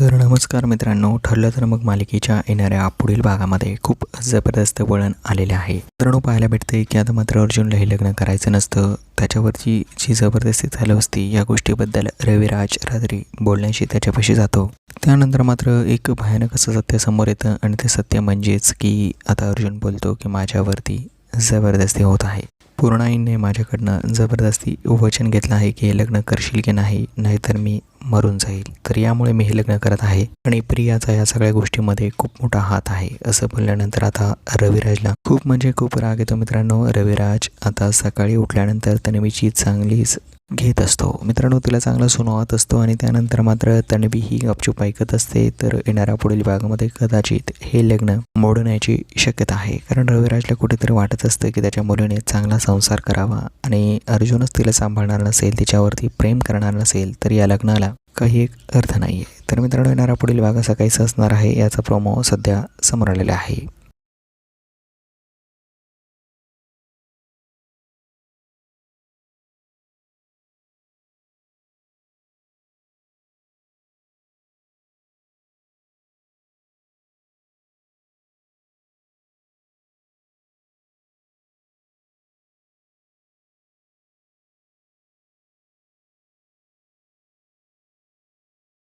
तर नमस्कार मित्रांनो ठरलं तर मग मालिकेच्या येणाऱ्या पुढील भागामध्ये खूप जबरदस्त वळण आलेले आहे. मित्रांनो पाहायला भेटते की आता मात्र अर्जुनला हे लग्न करायचं नसतं. त्याच्यावरची जी जबरदस्ती चालू असते या गोष्टीबद्दल रविराज रात्री बोलण्याशी त्याच्यापाशी जातो. त्यानंतर मात्र एक भयानक असं सत्य समोर येतं आणि ते सत्य म्हणजेच की आता अर्जुन बोलतो की माझ्यावरती जबरदस्ती होत आहे. पूर्णाईने माझ्याकडनं जबरदस्ती वचन घेतलं आहे की हे लग्न करशील की नाही नाहीतर मी मरून जाईल. तर यामुळे मी हे लग्न करत आहे आणि प्रियाचा या सगळ्या गोष्टीमध्ये खूप मोठा हात आहे असं बोलल्यानंतर आता रविराजला खूप म्हणजे खूप राग येतो मित्रांनो. रविराज आता सकाळी उठल्यानंतर तन्वीची चांगलीच घेत असतो. मित्रांनो तिला चांगला सुनावत असतो आणि त्यानंतर मात्र तन्वी ही गपचूप ऐकत असते. तर येणाऱ्या पुढील भागामध्ये कदाचित हे लग्न मोडण्याची शक्यता आहे. कारण रविराजला कुठेतरी वाटत असतं की त्याच्या मुलीने चांगला संसार करावा आणि अर्जुनच तिला सांभाळणार नसेल तिच्यावरती प्रेम करणार नसेल तर या लग्नाला काही एक अर्थ नाही आहे तर मित्रांनो येणारा पुढील भाग असा काहीच असणार आहे. याचा प्रोमो सध्या समोर आलेला आहे.